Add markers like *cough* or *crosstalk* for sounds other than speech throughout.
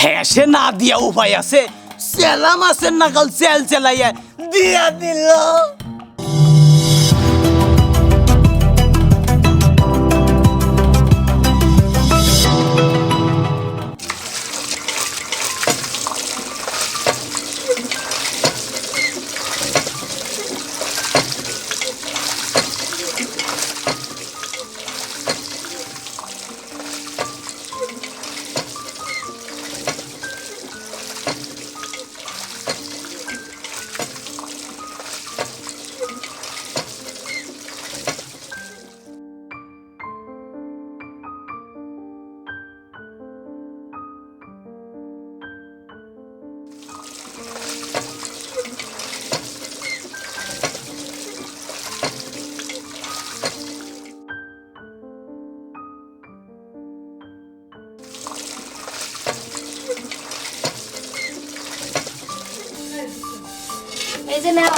হ্যাঁ সে না দিয়া উপায় আছে। চেলা মাছের নাকাল চেল চেলাইয়া দিয়া দিল। এই যে নাও।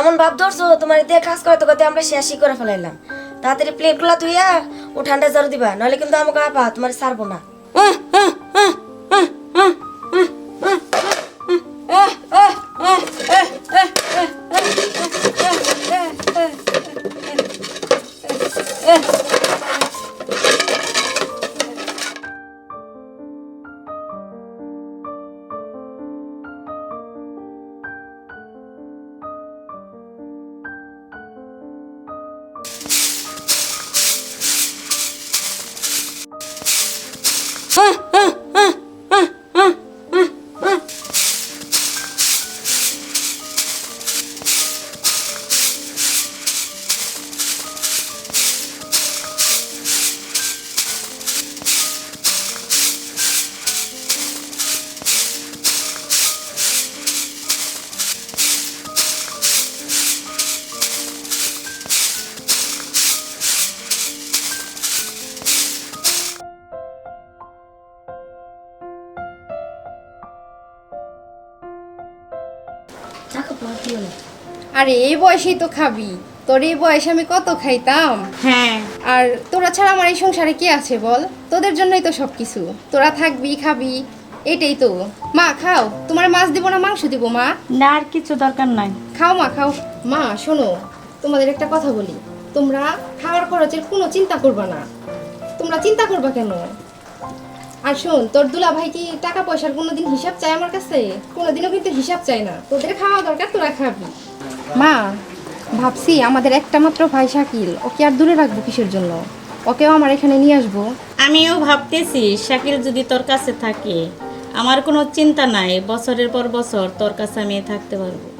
এমন ভাব ধরছো, তোমার দিয়ে কাজ করতে করতে আমরা শেষই করে ফেলাইলাম। তাড়াতাড়ি প্লেটগুলা তুইয়া ও ঠান্ডা জ্বর দিবা, নাহলে কিন্তু আমাকে আপা তোমার ছাড়বো না। দেখো আরে এই বয়সেই তো খাবি। তোর এই বয়সে আমি কত খাইতাম? হ্যাঁ। আর তোরা ছাড়া আমার এই সংসারে কি আছে বল? তোদের জন্যই তো সব কিছু তোরা থাকবি খাবি এটাই তো। মা খাও। তোমার মাছ দিব না মাংস দিব মা? না আর কিছু দরকার নাই। খাও মা খাও। মা শোনো তোমাদের একটা কথা বলি। তোমরা খাওয়ার খরচের কোনো চিন্তা করবা না। তোমরা চিন্তা করবা কেন? আর শোন তোর দুলা ভাই কি টাকা পয়সার কোনোদিন হিসাব চায় আমার কাছে? কোনোদিনও কিন্তু হিসাব চায় না। তোদের খাওয়া দরকার তোরা খাবি। মা, ভাবছি আমাদের একটা মাত্র ভাই শাকিল, ওকে আর দূরে রাখব কিসের জন্য? ওকেও আমার এখানে নিয়ে আসব। আমিও ভাবতেছি শাকিল যদি তোর কাছে থাকে, আমার কোনো চিন্তা নাই, বছরের পর বছর তোর কাছে আমি থাকতে পারব।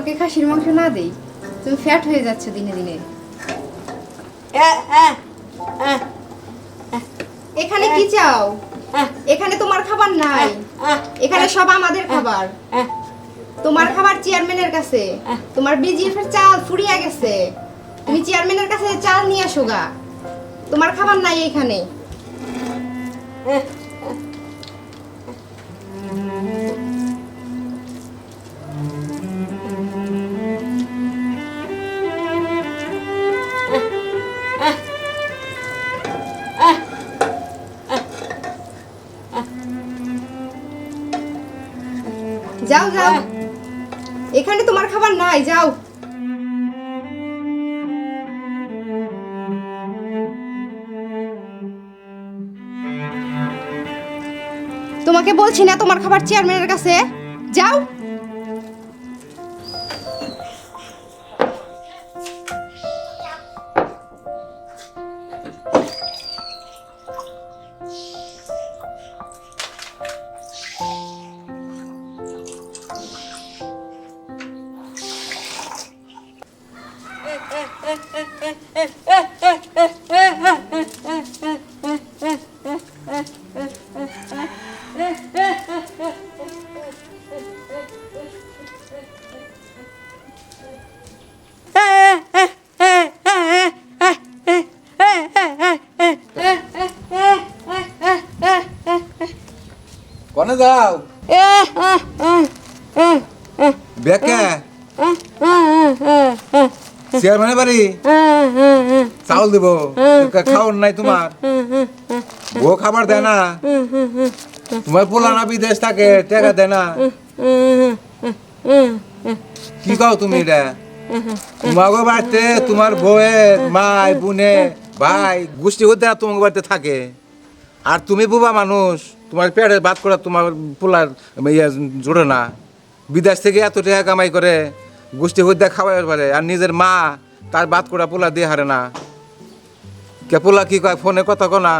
তোমাকে খাসির মাংস না দেই তুমি ফ্যাট হয়ে যাচ্ছ দিনে দিনে। এখানে কি চাও? এখানে তোমার খাবার নাই। এখানে সব আমাদের খাবার। তোমার খাবার চেয়ারম্যানের কাছে। তোমার বিজিএফ এর চাল ফুরিয়ে গেছে। তুমি চেয়ারম্যানের কাছে চাল নিয়ে আসো গা। তোমার খাবার নাই এখানে। যাও যাও। এখানে তোমার খাবার নাই, যাও। তোমাকে বলছি না তোমার খাবার চেয়ারম্যানের কাছে। যাও। যাও বেকে চেয়ারম্যানের বাড়ি? চাউল দিব। খাওয়ার নাই তোমার। ও খাবার দেয় না। তোমার পোলানা বিদেশ থাকে, টাকা দেয় না। কি কও তুমি এটা? তোমাকে বাড়িতে তোমার বউয়ের মাই বোনে ভাই, গোষ্ঠী হতে তোমাকে বাড়িতে থাকে। আর তুমি বুবা মানুষ। তোমার পেটে ভাত করা তোমার পোলার ইয়ে জোড়ে না। বিদেশ থেকে এত টাকা কামাই করে গোষ্ঠী হতে খাওয়াই পারে, আর নিজের মা তার ভাত করা পোলা দিয়ে হারে না। কে পোলা কি কয়, ফোনে কথা কয় না।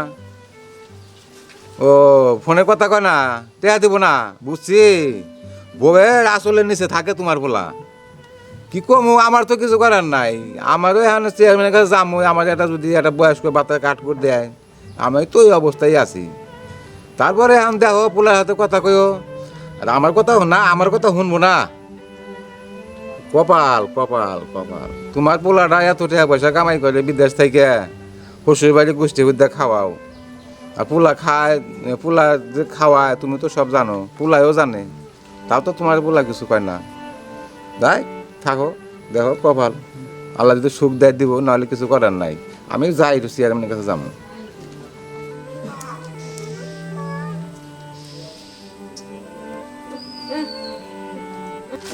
ও, ফোনে কথা কয় না, টেয়া দিব না, বুঝছি? বউয়ের আসলে নিচে থাকে তোমার পোলা। কি কম আমার তো কিছু করার নাই। আমারও এখন চেয়ারম্যানের কাছে যাব আমার একটা যদি একটা বয়স্ক বাতা কাট করে দেয়, আমি তো এই অবস্থায় আছি। তারপরে এখন দেখো পোলার হাতে কথা কইও। আর আমার কথা না, আমার কথা শুনব না। কপাল কপাল কপাল। তোমার পোলাটা এত টাকা পয়সা কামাই করে বিদেশ থেকে, শ্বশুর বাড়ি গোষ্ঠী বিদ্যা খাওয়াও। আর পোলা খায়, পোলা যে খাওয়ায়, তুমি তো সব জানো, পোলায়ও জানে। তাও তো তোমার পোলা কিছু কয় না। তাই থাকো, দেখো, কপাল। আল্লাহ যদি সুখ দেয় দিব, নাহলে কিছু করার নাই। আমি যাই, একটু চেয়ারম্যানের কাছে যাব।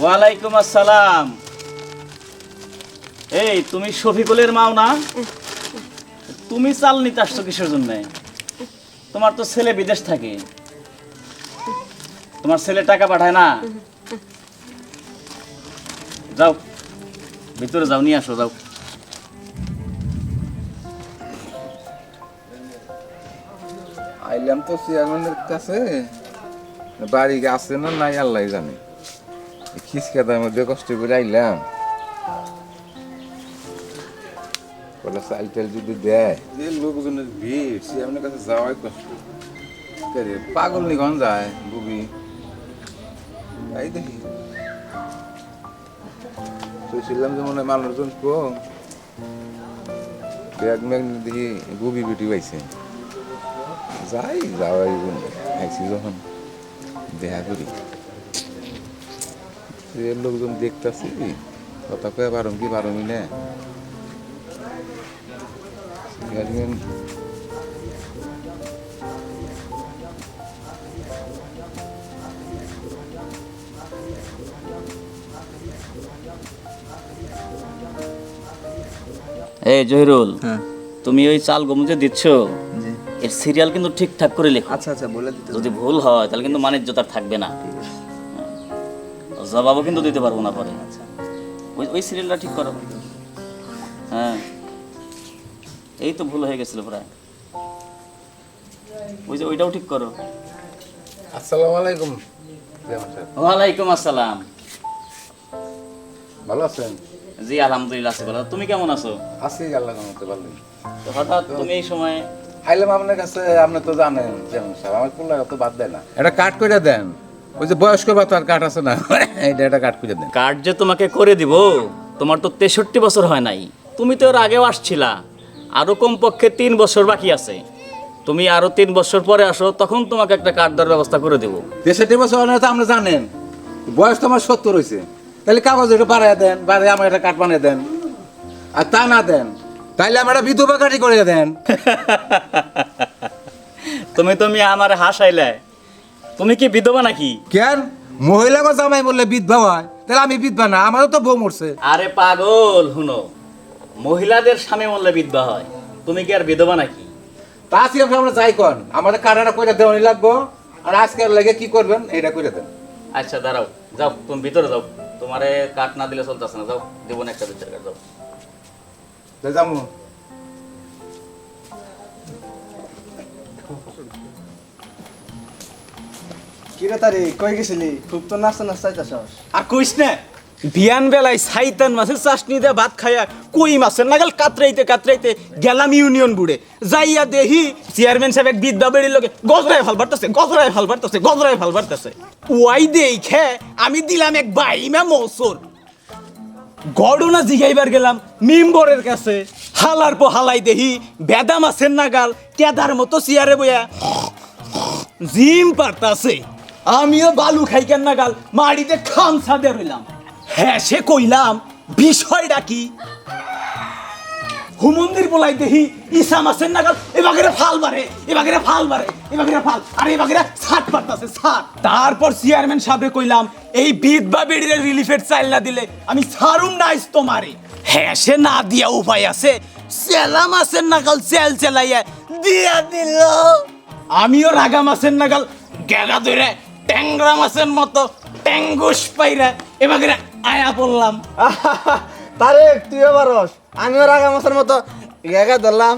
ওয়ালাইকুম আসসালাম। এই, তুমি শফিকুলের মাও না? তুমি চাল নিতে আসছো কিসের জন্য? তোমার তো ছেলে বিদেশ থাকে। তোমার ছেলে টাকা পাঠায় না? যাও, ভিতরে যাও, নিয়ে আসো, যাও। আইলাম তো চেয়ারম্যানের কাছে। বাড়ি আছে না নাই আল্লাহ জানে। খিসকাতার মধ্যে কষ্ট করে আইলাম। কটা চাল টাল যদি দেয়। যে লোকজনের ভিড় চেয়ারম্যানের কাছে যাওয়াই কষ্ট। পাগল নিগন যায় বুবি? এই দেখি। শুনছিলাম যে মনে হয় মানুষজন কম। ব্যাগ ম্যাগ দেখি বুবি বিটি পাইছে। যাই, যাওয়াই আইসি যখন। দেখা করি। লোকজন দেখতেছি কথা কয়ে পারম কি পারমি না এই জহিরুল তুমি ওই চাল গম যে দিচ্ছ এর সিরিয়াল কিন্তু ঠিকঠাক করে লেখো। আচ্ছা আচ্ছা বলে দিতে যদি ভুল হয় তাহলে কিন্তু মানের জোতার থাকবে না। জবাবও কিন্তু দিতে পারব না পরে। ওই ওই সিরিয়ালটা ঠিক করো। হ্যাঁ। এই তো ভুল হয়ে গেছিল প্রায়। ওই যে ওইটাও ঠিক করো। আসসালামু আলাইকুম। ওয়ালাইকুম আসসালাম। ভালো আছেন? জি আলহামদুলিল্লাহ আছি ভালো। তুমি কেমন আছো? আছি আল্লাহ রহমতে ভালোই। তো হঠাৎ তুমি এই সময় আইলাম আপনার কাছে আপনি তো জানেন চেয়ারম্যান সাহেব আমার তো বাদ দেয় না। এটা কাট করে দেন। ওই যে বয়স্ক বাতার কাট আছে না *laughs* এটা কাট করে দেন। কার্ড যে তোমাকে করে দিব তোমার তো তেষট্টি বছর হয় নাই। তুমি তো এর আগেও আসছিলা। আরও কমপক্ষে তিন বছর বাকি আছে। তুমি আরও তিন বছর পরে আসো তখন তোমাকে একটা কার্ড দেওয়ার ব্যবস্থা করে দেবো। তেষট্টি বছর হলে তো আপনি জানেন বয়স তো আমার সত্তর হয়েছে তাহলে কাগজ এটা বাড়াই দেন বাড়াই আমার একটা কাঠ বানিয়ে দেন। আর তা না দেন তাইলে আমার একটা বিধবা কাঠি করে দেন। *laughs* তুমি তুমি আমার হাসাইলে। তুমি কি বিধবা নাকি? কেন? মহিলা মহিলাকে জামাই বললে বিধবা হয় তাহলে আমি বিধবা না আমারও তো বউ মরছে। আরে পাগল হুনো মহিলাদের স্বামী বললে বিধবা হয় তুমি কি আর বিধবা নাকি? তা আজকে আমরা যাই কন আমাদের কাটাটা করে দেওয়ানি লাগবো আর আজকে লাগে কি করবেন এটা করে দেন। আচ্ছা দাঁড়াও যাও তুমি ভিতরে যাও। তোমারে কাঠ না দিলে চলতেছে না যাও দেবো না একটা বিচার কাঠ যাও। যাব বিয়ান বেলায় মাছের ভাত কই মাছের নাগাল কাতরাইতে কাতরাইতে গেলাম যাইয়া চেয়ারম্যান ভালো ভালো ভালো দেখে আমি দিলাম এক বাইমা মৌসর। ঘটনা জিগাইবার গেলাম মিম্বরের কাছে। হালার পো হালাই দেহি বেদা মাছের নাগাল কেদার মতো চেয়ারে বইয়া জিম পারতাছে। আমিও বালু খাই কেন নাগাল মাড়িতে খামসা দিয়ে রইলাম। হ্যাঁ সে কইলাম, বিষয়টা কি? হুমন্দির বলাই দেহি ইসা মাসের নাগাল এবাগেরে ফাল বারে এবাগেরে ফাল বারে এবাগেরে ফাল, আর এবাগেরে ছাট পারতাছে ছাট তারপর চেয়ারম্যান সাহেবে কইলাম, এই বিদ বা বেড়িরে রিলিফের চাইল না দিলে আমি ছাড়ুম না আইস তোমারে। হ্যাঁ সে না দিয়া উপায় আছে, চেলা মাসের নাগাল চেল চেলাইয়া দিয়া দিল। আমিও রাগা মাছের নাগাল গেলা ধরে ট্যাংরা মাছের মতো ট্যাঙ্গুস পাইরা এবারে আয়া পড়লাম। তারে তুইও পারস। আমিও রাগা মাছের মতো গেগা ধরলাম।